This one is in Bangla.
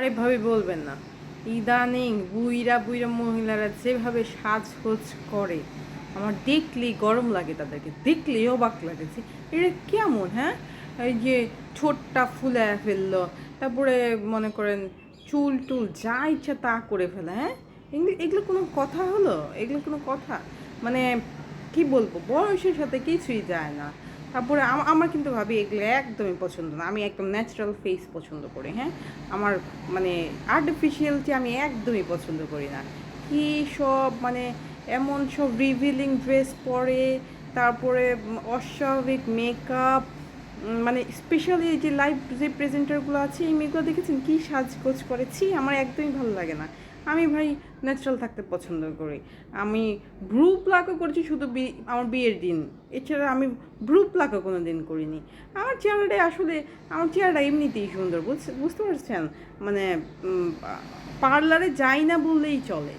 আরে ভাবে বলবেন না। ইদানিং বুইরা বুইরা মহিলারা যেভাবে সাজগোজ করে, আমার দেখলেই গরম লাগে তাদেরকে, দেখলেই অবাক লাগে যে এটা কেমন হ্যাঁ? এই যে ঠোঁটটা ফুলে ফেলল, তারপরে মনে করেন চুল টুল যা ইচ্ছা তা করে ফেলে হ্যাঁ? এগুলো কোনো কথা হলো? এগুলো কোনো কথা? মানে কি বলব, বয়সের সাথে কিছুই যায় না। তারপরে আমার কিন্তু ভাবি এগুলো একদমই পছন্দ না। আমি একদম ন্যাচারাল ফেস পছন্দ করি হ্যাঁ? আমার মানে আর্টিফিশিয়ালটি আমি একদমই পছন্দ করি না। কি সব মানে এমন সব রিভিলিং ড্রেস পরে, তারপরে অস্বাভাবিক মেকআপ মানে স্পেশালি যে লাইভ যে প্রেজেন্টারগুলো আছে, এই মেয়েগুলো দেখেছেন? কী সাজগোজ করেছি আমার একদমই ভালো লাগে না। আমি ভাই ন্যাচারাল থাকতে পছন্দ করি। আমি ভ্রু প্লাকও করেছি শুধু আমার বিয়ের দিন। এছাড়া আমি ভ্রু প্লাকও কোনো দিন করিনি। আমার চেহারাটাই আসলে, আমার চেহারাটা এমনিতেই সুন্দর বুঝতে পারছেন? মানে পার্লারে যাই না বললেই চলে।